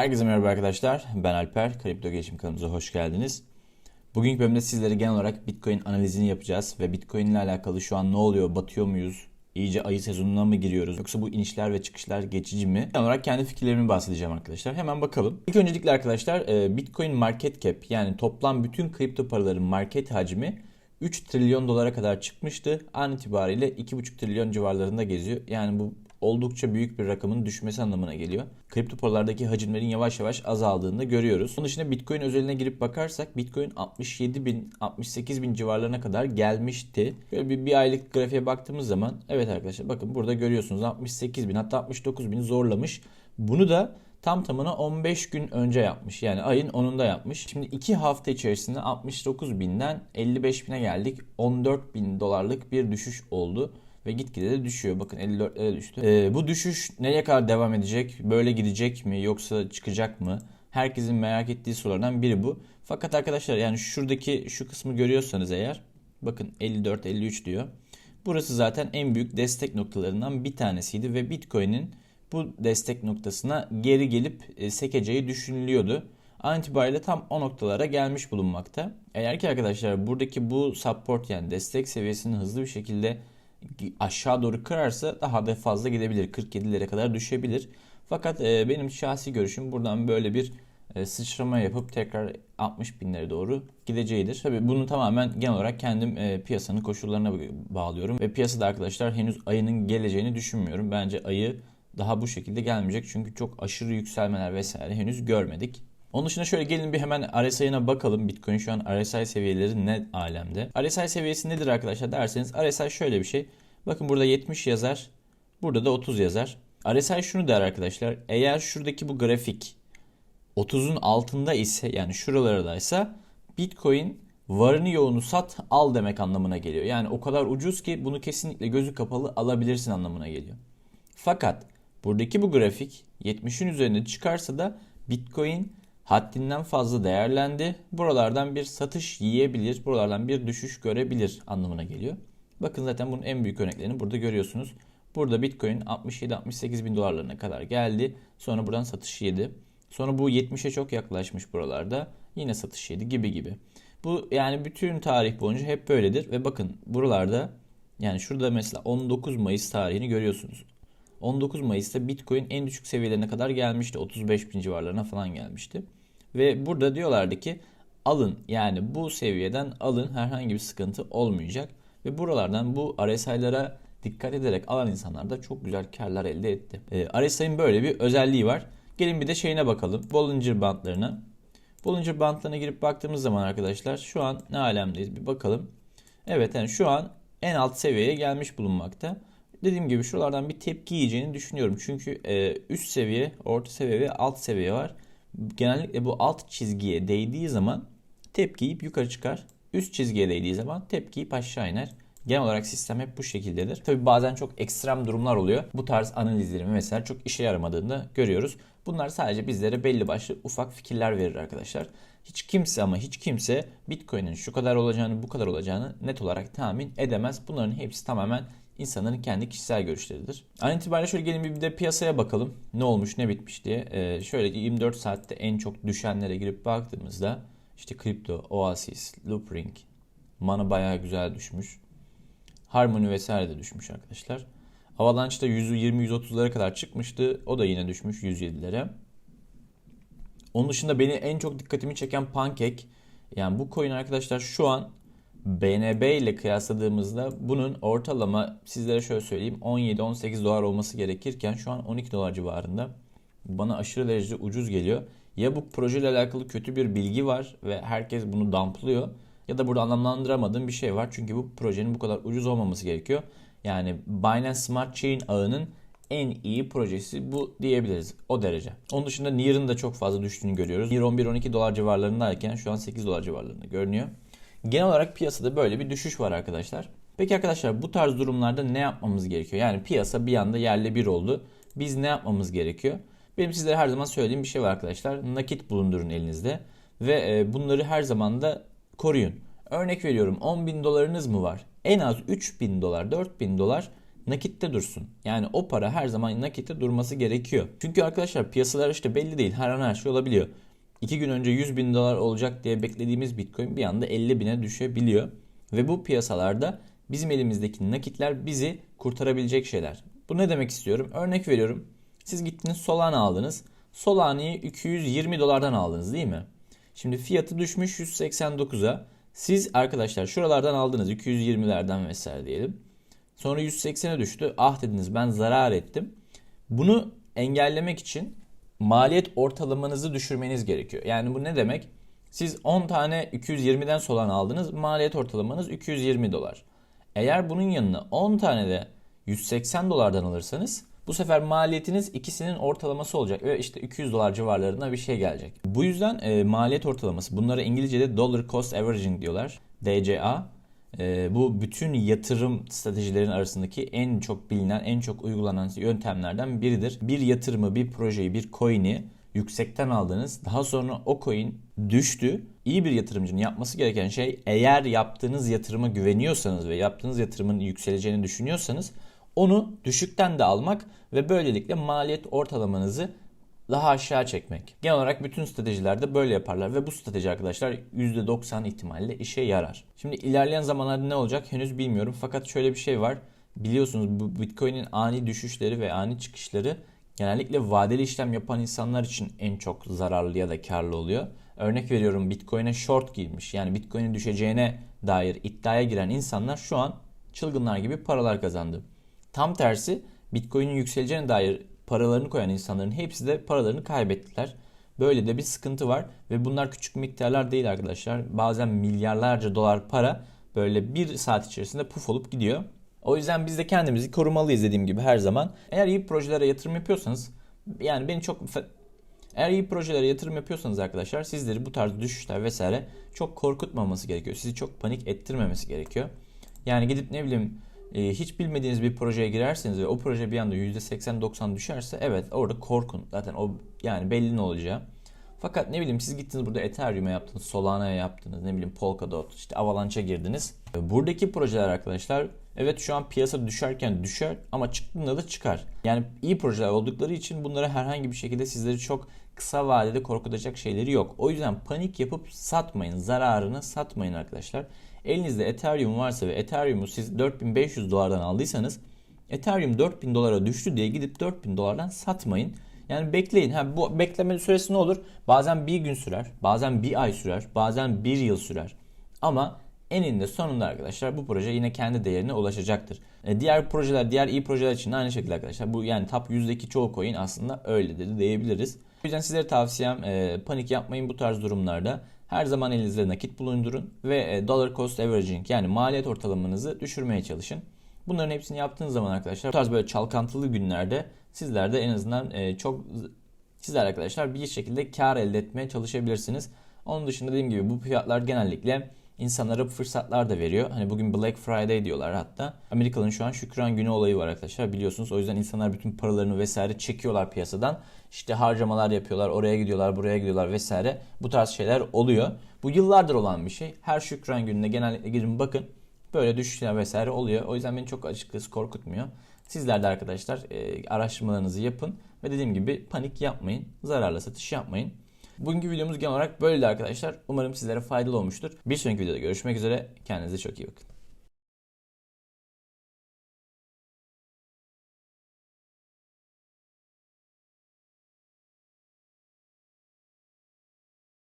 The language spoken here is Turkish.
Herkese merhaba arkadaşlar. Ben Alper. Kripto Gelişim kanalımıza hoş geldiniz. Bugünkü bölümde sizlere genel olarak Bitcoin analizini yapacağız ve Bitcoin ile alakalı şu an ne oluyor, batıyor muyuz, iyice ayı sezonuna mı giriyoruz yoksa bu inişler ve çıkışlar geçici mi? Genel olarak kendi fikirlerimi bahsedeceğim arkadaşlar. Hemen bakalım. İlk öncelikle arkadaşlar e, Bitcoin market cap yani toplam bütün kripto paraların market hacmi 3 trilyon dolara kadar çıkmıştı. An itibariyle 2,5 trilyon civarlarında geziyor. Yani bu oldukça büyük bir rakamın düşmesi anlamına geliyor. Kripto paralardaki hacimlerin yavaş yavaş azaldığını da görüyoruz. Onun dışında Bitcoin özeline girip bakarsak Bitcoin 67 bin 68 bin civarlarına kadar gelmişti. Böyle bir, bir aylık grafiğe baktığımız zaman evet arkadaşlar bakın burada görüyorsunuz 68 bin hatta 69 bin zorlamış. Bunu da tam tamına 15 gün önce yapmış. Yani ayın 10'unda yapmış. Şimdi 2 hafta içerisinde 69 binden 55 bine geldik. 14 bin dolarlık bir düşüş oldu ve gitgide de düşüyor. Bakın 54'lere düştü. Ee, bu düşüş nereye kadar devam edecek? Böyle gidecek mi yoksa çıkacak mı? Herkesin merak ettiği sorulardan biri bu. Fakat arkadaşlar yani şuradaki şu kısmı görüyorsanız eğer bakın 54 53 diyor. Burası zaten en büyük destek noktalarından bir tanesiydi ve Bitcoin'in bu destek noktasına geri gelip e, sekeceği düşünülüyordu. An itibariyle tam o noktalara gelmiş bulunmakta. Eğer ki arkadaşlar buradaki bu support yani destek seviyesini hızlı bir şekilde aşağı doğru kırarsa daha da fazla gidebilir. 47'lere kadar düşebilir. Fakat e, benim şahsi görüşüm buradan böyle bir e, sıçrama yapıp tekrar 60 binlere doğru gideceğidir. Tabii bunu tamamen genel olarak kendim e, piyasanın koşullarına bağlıyorum. Ve piyasada arkadaşlar henüz ayının geleceğini düşünmüyorum. Bence ayı daha bu şekilde gelmeyecek. Çünkü çok aşırı yükselmeler vesaire henüz görmedik. Onun dışında şöyle gelin bir hemen RSI'ına bakalım. Bitcoin şu an RSI seviyeleri ne alemde? RSI seviyesi nedir arkadaşlar derseniz RSI şöyle bir şey. Bakın burada 70 yazar. Burada da 30 yazar. RSI şunu der arkadaşlar. Eğer şuradaki bu grafik 30'un altında ise yani şuralardaysa Bitcoin varını yoğunu sat al demek anlamına geliyor. Yani o kadar ucuz ki bunu kesinlikle gözü kapalı alabilirsin anlamına geliyor. Fakat buradaki bu grafik 70'in üzerine çıkarsa da Bitcoin haddinden fazla değerlendi. Buralardan bir satış yiyebilir, buralardan bir düşüş görebilir anlamına geliyor. Bakın zaten bunun en büyük örneklerini burada görüyorsunuz. Burada Bitcoin 67-68 bin dolarlarına kadar geldi. Sonra buradan satış yedi. Sonra bu 70'e çok yaklaşmış buralarda. Yine satış yedi gibi gibi. Bu yani bütün tarih boyunca hep böyledir. Ve bakın buralarda yani şurada mesela 19 Mayıs tarihini görüyorsunuz. 19 Mayıs'ta Bitcoin en düşük seviyelerine kadar gelmişti. 35 bin civarlarına falan gelmişti. Ve burada diyorlardı ki alın yani bu seviyeden alın herhangi bir sıkıntı olmayacak. Ve buralardan bu RSI'lara dikkat ederek alan insanlar da çok güzel karlar elde etti. E, RSI'nin böyle bir özelliği var. Gelin bir de şeyine bakalım. Bollinger bandlarına. Bollinger bandlarına girip baktığımız zaman arkadaşlar şu an ne alemdeyiz bir bakalım. Evet yani şu an en alt seviyeye gelmiş bulunmakta. Dediğim gibi şuralardan bir tepki yiyeceğini düşünüyorum. Çünkü e, üst seviye, orta seviye ve alt seviye var. Genellikle bu alt çizgiye değdiği zaman tepki yukarı çıkar. Üst çizgiye değdiği zaman tepki aşağı iner. Genel olarak sistem hep bu şekildedir. Tabi bazen çok ekstrem durumlar oluyor. Bu tarz analizlerimi mesela çok işe yaramadığını görüyoruz. Bunlar sadece bizlere belli başlı ufak fikirler verir arkadaşlar. Hiç kimse ama hiç kimse Bitcoin'in şu kadar olacağını bu kadar olacağını net olarak tahmin edemez. Bunların hepsi tamamen insanların kendi kişisel görüşleridir. An itibariyle şöyle gelin bir de piyasaya bakalım. Ne olmuş ne bitmiş diye. Ee, şöyle 24 saatte en çok düşenlere girip baktığımızda işte kripto, Oasis, Loopring, Mana bayağı güzel düşmüş. Harmony vesaire de düşmüş arkadaşlar. Avalanche da 120-130'lara kadar çıkmıştı. O da yine düşmüş 107'lere. Onun dışında beni en çok dikkatimi çeken Pancake. Yani bu coin arkadaşlar şu an BNB ile kıyasladığımızda bunun ortalama sizlere şöyle söyleyeyim 17-18 dolar olması gerekirken şu an 12 dolar civarında. Bana aşırı derecede ucuz geliyor. Ya bu projeyle alakalı kötü bir bilgi var ve herkes bunu damplıyor ya da burada anlamlandıramadığım bir şey var. Çünkü bu projenin bu kadar ucuz olmaması gerekiyor. Yani Binance Smart Chain ağının en iyi projesi bu diyebiliriz. O derece. Onun dışında Near'ın da çok fazla düştüğünü görüyoruz. Near 11-12 dolar civarlarındayken şu an 8 dolar civarlarında görünüyor. Genel olarak piyasada böyle bir düşüş var arkadaşlar. Peki arkadaşlar bu tarz durumlarda ne yapmamız gerekiyor? Yani piyasa bir anda yerle bir oldu. Biz ne yapmamız gerekiyor? Benim sizlere her zaman söylediğim bir şey var arkadaşlar. Nakit bulundurun elinizde. Ve e, bunları her zaman da koruyun. Örnek veriyorum 10 bin dolarınız mı var? En az 3 bin dolar, 4 bin dolar nakitte dursun. Yani o para her zaman nakitte durması gerekiyor. Çünkü arkadaşlar piyasalar işte belli değil. Her an her şey olabiliyor. 2 gün önce 100 bin dolar olacak diye beklediğimiz Bitcoin bir anda 50 bine düşebiliyor. Ve bu piyasalarda bizim elimizdeki nakitler bizi kurtarabilecek şeyler. Bu ne demek istiyorum? Örnek veriyorum. Siz gittiniz Solana aldınız. Solana'yı 220 dolardan aldınız değil mi? Şimdi fiyatı düşmüş 189'a. Siz arkadaşlar şuralardan aldınız 220'lerden vesaire diyelim. Sonra 180'e düştü. Ah dediniz ben zarar ettim. Bunu engellemek için maliyet ortalamanızı düşürmeniz gerekiyor. Yani bu ne demek? Siz 10 tane 220'den solan aldınız. Maliyet ortalamanız 220 dolar. Eğer bunun yanına 10 tane de 180 dolardan alırsanız bu sefer maliyetiniz ikisinin ortalaması olacak ve işte 200 dolar civarlarına bir şey gelecek. Bu yüzden e, maliyet ortalaması bunlara İngilizce'de dollar cost averaging diyorlar. DCA. E, bu bütün yatırım stratejilerin arasındaki en çok bilinen, en çok uygulanan yöntemlerden biridir. Bir yatırımı, bir projeyi, bir coin'i yüksekten aldınız. Daha sonra o coin düştü. İyi bir yatırımcının yapması gereken şey eğer yaptığınız yatırıma güveniyorsanız ve yaptığınız yatırımın yükseleceğini düşünüyorsanız onu düşükten de almak ve böylelikle maliyet ortalamanızı daha aşağı çekmek. Genel olarak bütün stratejilerde böyle yaparlar ve bu strateji arkadaşlar %90 ihtimalle işe yarar. Şimdi ilerleyen zamanlarda ne olacak henüz bilmiyorum fakat şöyle bir şey var. Biliyorsunuz bu Bitcoin'in ani düşüşleri ve ani çıkışları genellikle vadeli işlem yapan insanlar için en çok zararlı ya da karlı oluyor. Örnek veriyorum Bitcoin'e short girmiş yani Bitcoin'in düşeceğine dair iddiaya giren insanlar şu an çılgınlar gibi paralar kazandı. Tam tersi Bitcoin'in yükseleceğine dair paralarını koyan insanların hepsi de paralarını kaybettiler. Böyle de bir sıkıntı var ve bunlar küçük miktarlar değil arkadaşlar. Bazen milyarlarca dolar para böyle bir saat içerisinde puf olup gidiyor. O yüzden biz de kendimizi korumalıyız dediğim gibi her zaman. Eğer iyi projelere yatırım yapıyorsanız yani beni çok eğer iyi projelere yatırım yapıyorsanız arkadaşlar sizleri bu tarz düşüşler vesaire çok korkutmaması gerekiyor. Sizi çok panik ettirmemesi gerekiyor. Yani gidip ne bileyim e, hiç bilmediğiniz bir projeye girerseniz ve o proje bir anda %80-90 düşerse evet orada korkun. Zaten o yani belli ne olacağı. Fakat ne bileyim siz gittiniz burada Ethereum'a yaptınız, Solana'ya yaptınız, ne bileyim Polkadot, işte Avalanche'a girdiniz. Buradaki projeler arkadaşlar evet şu an piyasa düşerken düşer ama çıktığında da çıkar. Yani iyi projeler oldukları için bunlara herhangi bir şekilde sizleri çok kısa vadede korkutacak şeyleri yok. O yüzden panik yapıp satmayın, zararını satmayın arkadaşlar. Elinizde Ethereum varsa ve Ethereum'u siz 4500 dolardan aldıysanız Ethereum 4000 dolara düştü diye gidip 4000 dolardan satmayın. Yani bekleyin. Ha, bu bekleme süresi ne olur? Bazen bir gün sürer, bazen bir ay sürer, bazen bir yıl sürer. Ama eninde sonunda arkadaşlar bu proje yine kendi değerine ulaşacaktır. E, diğer projeler, diğer iyi projeler için de aynı şekilde arkadaşlar. Bu yani top %'deki çoğu coin aslında öyledir diyebiliriz. O yüzden sizlere tavsiyem e, panik yapmayın bu tarz durumlarda. Her zaman elinizde nakit bulundurun ve e, dollar cost averaging yani maliyet ortalamanızı düşürmeye çalışın. Bunların hepsini yaptığınız zaman arkadaşlar bu tarz böyle çalkantılı günlerde sizler de en azından e, çok sizler arkadaşlar bir şekilde kar elde etmeye çalışabilirsiniz. Onun dışında dediğim gibi bu fiyatlar genellikle insanlara fırsatlar da veriyor. Hani bugün Black Friday diyorlar hatta. Amerika'nın şu an şükran günü olayı var arkadaşlar biliyorsunuz. O yüzden insanlar bütün paralarını vesaire çekiyorlar piyasadan. İşte harcamalar yapıyorlar, oraya gidiyorlar, buraya gidiyorlar vesaire. Bu tarz şeyler oluyor. Bu yıllardır olan bir şey. Her şükran gününe genellikle girin bakın. Böyle düşüşler vesaire oluyor. O yüzden beni çok açıkçası korkutmuyor. Sizler de arkadaşlar e, araştırmalarınızı yapın. Ve dediğim gibi panik yapmayın. Zararla satış yapmayın. Bugünkü videomuz genel olarak böyleydi arkadaşlar. Umarım sizlere faydalı olmuştur. Bir sonraki videoda görüşmek üzere. Kendinize çok iyi bakın.